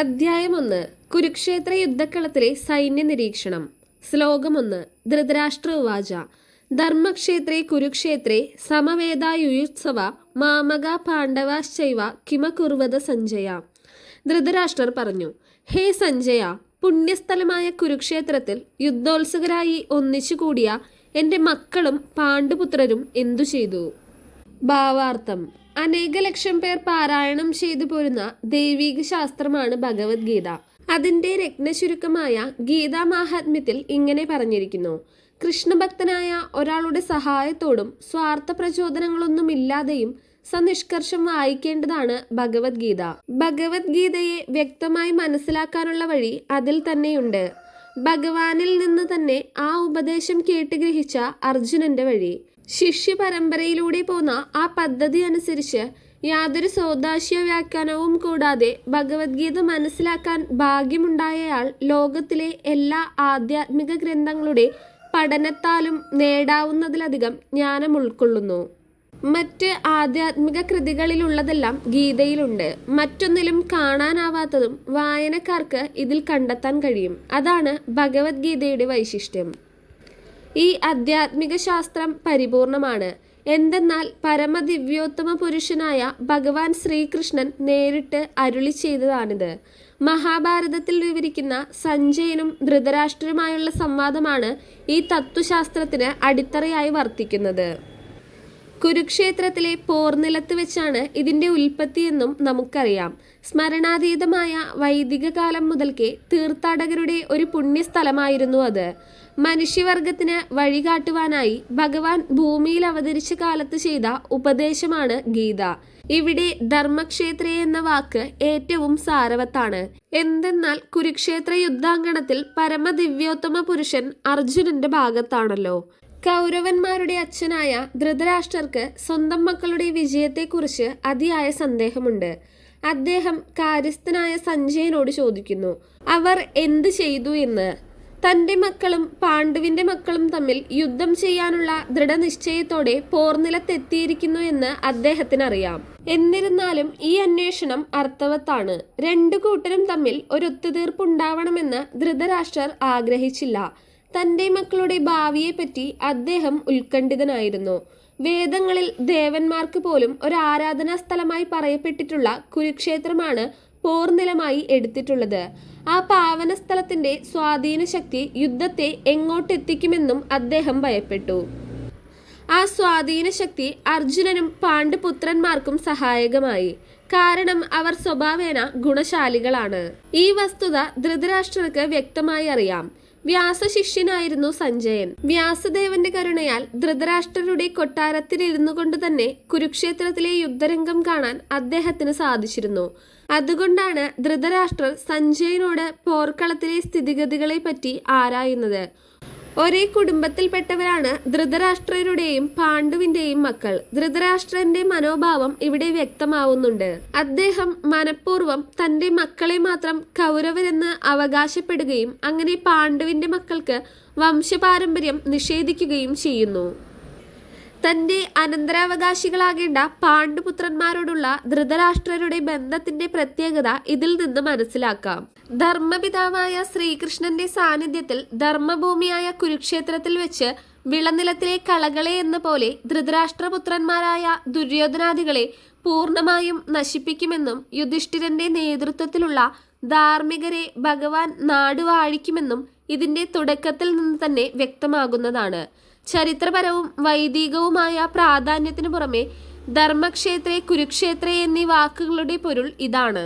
അധ്യായം ഒന്ന്. കുരുക്ഷേത്ര യുദ്ധക്കളത്തിലെ സൈന്യ നിരീക്ഷണം ശ്ലോകം ഒന്ന് ധൃതരാഷ്ട്ര ഉവാച ധർമ്മക്ഷേത്രേ കുരുക്ഷേത്രേ സമവേദായുയുത്സവ മാമക പാണ്ഡവാശ്ചൈവ കിമകുർവത സഞ്ജയ. ധൃതരാഷ്ട്രർ പറഞ്ഞു ഹേ സഞ്ജയ പുണ്യസ്ഥലമായ കുരുക്ഷേത്രത്തിൽ യുദ്ധോത്സുകരായി ഒന്നിച്ചു കൂടിയ എന്റെ മക്കളും പാണ്ഡുപുത്രരും എന്തു ചെയ്തു? ഭാവാർത്ഥം. അനേക ലക്ഷം പേർ പാരായണം ചെയ്തു പോരുന്ന ദൈവീക ശാസ്ത്രമാണ് ഭഗവത്ഗീത. അതിന്റെ രത്നശുരുക്കമായ ഗീതാ മാഹാത്മ്യത്തിൽ ഇങ്ങനെ പറഞ്ഞിരിക്കുന്നു. കൃഷ്ണഭക്തനായ ഒരാളുടെ സഹായത്തോടും സ്വാർത്ഥ പ്രചോദനങ്ങളൊന്നുമില്ലാതെയും സനിഷ്കർഷം വായിക്കേണ്ടതാണ് ഭഗവത്ഗീത. ഭഗവത്ഗീതയെ വ്യക്തമായി മനസ്സിലാക്കാനുള്ള വഴി അതിൽ തന്നെയുണ്ട്. ഭഗവാനിൽ നിന്ന് തന്നെ ആ ഉപദേശം കേട്ട് ഗ്രഹിച്ച അർജുനന്റെ വഴി. ശിഷ്യ പരമ്പരയിലൂടെ പോന്ന ആ പദ്ധതി അനുസരിച്ച് യാതൊരു സൗദാശ്യ വ്യാഖ്യാനവും കൂടാതെ ഭഗവത്ഗീത മനസ്സിലാക്കാൻ ഭാഗ്യമുണ്ടായയാൾ ലോകത്തിലെ എല്ലാ ആധ്യാത്മിക ഗ്രന്ഥങ്ങളുടെ പഠനത്താലും നേടാവുന്നതിലധികം ജ്ഞാനം ഉൾക്കൊള്ളുന്നു. മറ്റ് ആധ്യാത്മിക കൃതികളിലുള്ളതെല്ലാം ഗീതയിലുണ്ട്. മറ്റൊന്നിലും കാണാനാവാത്തതും വായനക്കാർക്ക് ഇതിൽ കണ്ടെത്താൻ കഴിയും. അതാണ് ഭഗവത്ഗീതയുടെ വൈശിഷ്ട്യം. ഈ ആധ്യാത്മിക ശാസ്ത്രം പരിപൂർണമാണ്. എന്തെന്നാൽ പരമദിവ്യോത്തമ പുരുഷനായ ഭഗവാൻ ശ്രീകൃഷ്ണൻ നേരിട്ട് അരുളി ചെയ്തതാണിത്. മഹാഭാരതത്തിൽ വിവരിക്കുന്ന സഞ്ജയനും ധൃതരാഷ്ട്രരുമായുള്ള സംവാദമാണ് ഈ തത്വശാസ്ത്രത്തിന് അടിത്തറയായി വർത്തിക്കുന്നത്. കുരുക്ഷേത്രത്തിലെ പോർനിലത്ത് വെച്ചാണ് ഇതിന്റെ ഉൽപ്പത്തിയെന്നും നമുക്കറിയാം. സ്മരണാതീതമായ വൈദിക കാലം മുതൽക്കേ തീർത്ഥാടകരുടെ ഒരു പുണ്യസ്ഥലമായിരുന്നു അത്. മനുഷ്യവർഗത്തിന് വഴികാട്ടുവാനായി ഭഗവാൻ ഭൂമിയിൽ അവതരിച്ച കാലത്ത് ചെയ്ത ഉപദേശമാണ് ഗീത. ഇവിടെ ധർമ്മക്ഷേത്ര എന്ന വാക്ക് ഏറ്റവും സാരവത്താണ്. എന്തെന്നാൽ കുരുക്ഷേത്ര യുദ്ധാങ്കണത്തിൽ പരമദിവ്യോത്തമ പുരുഷൻ അർജുനന്റെ ഭാഗത്താണല്ലോ. കൗരവന്മാരുടെ അച്ഛനായ ധൃതരാഷ്ട്രർക്ക് സ്വന്തം മക്കളുടെ വിജയത്തെക്കുറിച്ച് അതിയായ സന്ദേഹമുണ്ട്. അദ്ദേഹം കാര്യസ്ഥനായ സഞ്ജയനോട് ചോദിക്കുന്നു അവർ എന്ത് ചെയ്തു എന്ന്? തന്റെ മക്കളും പാണ്ഡുവിന്റെ മക്കളും തമ്മിൽ യുദ്ധം ചെയ്യാനുള്ള ദൃഢനിശ്ചയത്തോടെ പോർനിലത്തെത്തിയിരിക്കുന്നു എന്ന് അദ്ദേഹത്തിന് അറിയാം എന്നിരുന്നാലും ഈ അന്വേഷണം അർത്ഥവത്താണ്. രണ്ടു കൂട്ടരും തമ്മിൽ ഒരു ഒത്തുതീർപ്പുണ്ടാവണമെന്ന് ധൃതരാഷ്ട്രർ ആഗ്രഹിച്ചില്ല. തന്റെ മക്കളുടെ ഭാവിയെപ്പറ്റി അദ്ദേഹം ഉത്കണ്ഠിതനായിരുന്നു. വേദങ്ങളിൽ ദേവന്മാർക്ക് പോലും ഒരു ആരാധനാ സ്ഥലമായി പറയപ്പെട്ടിട്ടുള്ള കുരുക്ഷേത്രമാണ് പോർനിലമായി എടുത്തിട്ടുള്ളത്. ആ പാവന സ്ഥലത്തിന്റെ സ്വാധീന ശക്തി യുദ്ധത്തെ എങ്ങോട്ടെത്തിക്കുമെന്നും അദ്ദേഹം ഭയപ്പെട്ടു. ആ സ്വാധീന ശക്തി അർജുനനും പാണ്ഡുപുത്രന്മാർക്കും സഹായകമായി. കാരണം അവർ സ്വഭാവേന ഗുണശാലികളാണ്. ഈ വസ്തുത ധൃതരാഷ്ട്രർക്ക് വ്യക്തമായി അറിയാം. വ്യാസശിഷ്യനായിരുന്നു സഞ്ജയൻ. വ്യാസദേവന്റെ കരുണയാൽ ധൃതരാഷ്ട്രരുടെ കൊട്ടാരത്തിലിരുന്നു കൊണ്ട് തന്നെ കുരുക്ഷേത്രത്തിലെ യുദ്ധരംഗം കാണാൻ അദ്ദേഹത്തിന് സാധിച്ചിരുന്നു. അതുകൊണ്ടാണ് ധൃതരാഷ്ട്രർ സഞ്ജയനോട് പോർക്കളത്തിലെ സ്ഥിതിഗതികളെ പറ്റി ആരായുന്നത്. ഒരേ കുടുംബത്തിൽപ്പെട്ടവരാണ് ധൃതരാഷ്ട്രരുടെയും പാണ്ഡുവിന്റെയും മക്കൾ. ധൃതരാഷ്ട്രന്റെ മനോഭാവം ഇവിടെ വ്യക്തമാവുന്നുണ്ട്. അദ്ദേഹം മനഃപൂർവം തന്റെ മക്കളെ മാത്രം കൗരവരെന്ന് അവകാശപ്പെടുകയും അങ്ങനെ പാണ്ഡുവിന്റെ മക്കൾക്ക് വംശപാരമ്പര്യം നിഷേധിക്കുകയും ചെയ്യുന്നു. തന്റെ അനന്തരാവകാശികളാകേണ്ട പാണ്ഡുപുത്രന്മാരോടുള്ള ധൃതരാഷ്ട്രരുടെ ബന്ധത്തിന്റെ പ്രത്യേകത ഇതിൽ നിന്ന് മനസ്സിലാക്കാം. ധർമ്മപിതാവായ ശ്രീകൃഷ്ണന്റെ സാന്നിധ്യത്തിൽ ധർമ്മഭൂമിയായ കുരുക്ഷേത്രത്തിൽ വെച്ച് വിളനിലത്തിലെ കളകളെ എന്ന പോലെ ധൃതരാഷ്ട്രപുത്രന്മാരായ ദുര്യോധനാദികളെ പൂർണമായും നശിപ്പിക്കുമെന്നും യുധിഷ്ഠിരന്റെ നേതൃത്വത്തിലുള്ള ധാർമ്മികരെ ഭഗവാൻ നാടുവാഴിക്കുമെന്നും ഇതിന്റെ തുടക്കത്തിൽ നിന്ന് തന്നെ വ്യക്തമാകുന്നതാണ്. ചരിത്രപരവും വൈദികവുമായ പ്രാധാന്യത്തിനു പുറമെ ധർമ്മക്ഷേത്രേ കുരുക്ഷേത്രേ എന്നീ വാക്കുകളുടെ പൊരുൾ ഇതാണ്.